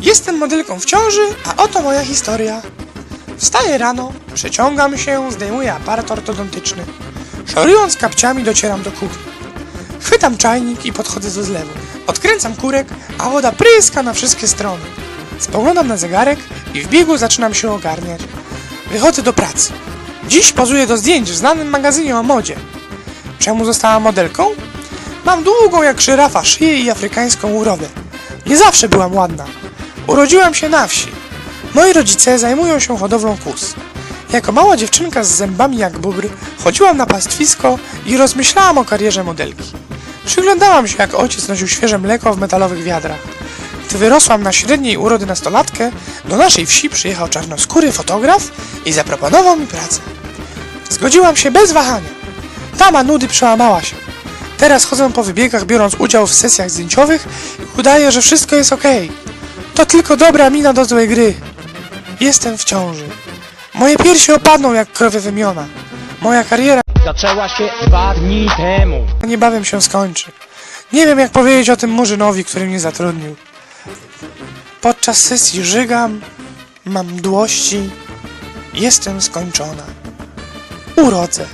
Jestem modelką w ciąży, a oto moja historia. Wstaję rano, przeciągam się, zdejmuję aparat ortodontyczny. Szorując kapciami docieram do kuchni. Chwytam czajnik i podchodzę do zlewu. Odkręcam kurek, a woda pryska na wszystkie strony. Spoglądam na zegarek i w biegu zaczynam się ogarniać. Wychodzę do pracy. Dziś pozuję do zdjęć w znanym magazynie o modzie. Czemu zostałam modelką? Mam długą jak żyrafa szyję i afrykańską urodę. Nie zawsze byłam ładna. Urodziłam się na wsi. Moi rodzice zajmują się hodowlą kóz. Jako mała dziewczynka z zębami jak bubr chodziłam na pastwisko i rozmyślałam o karierze modelki. Przyglądałam się jak ojciec nosił świeże mleko w metalowych wiadrach. Gdy wyrosłam na średniej urody nastolatkę, do naszej wsi przyjechał czarnoskóry fotograf i zaproponował mi pracę. Zgodziłam się bez wahania. Dama nudy przełamała się. Teraz chodzę po wybiegach, biorąc udział w sesjach zdjęciowych i udaję, że wszystko jest okej. To tylko dobra mina do złej gry. Jestem w ciąży. Moje piersi opadną jak krowie wymiona. Moja kariera Zaczęła się dwa dni temu. niebawem się skończy. Nie wiem jak powiedzieć o tym murzynowi, który mnie zatrudnił. Podczas sesji żygam, mam mdłości, jestem skończona. Urodzę.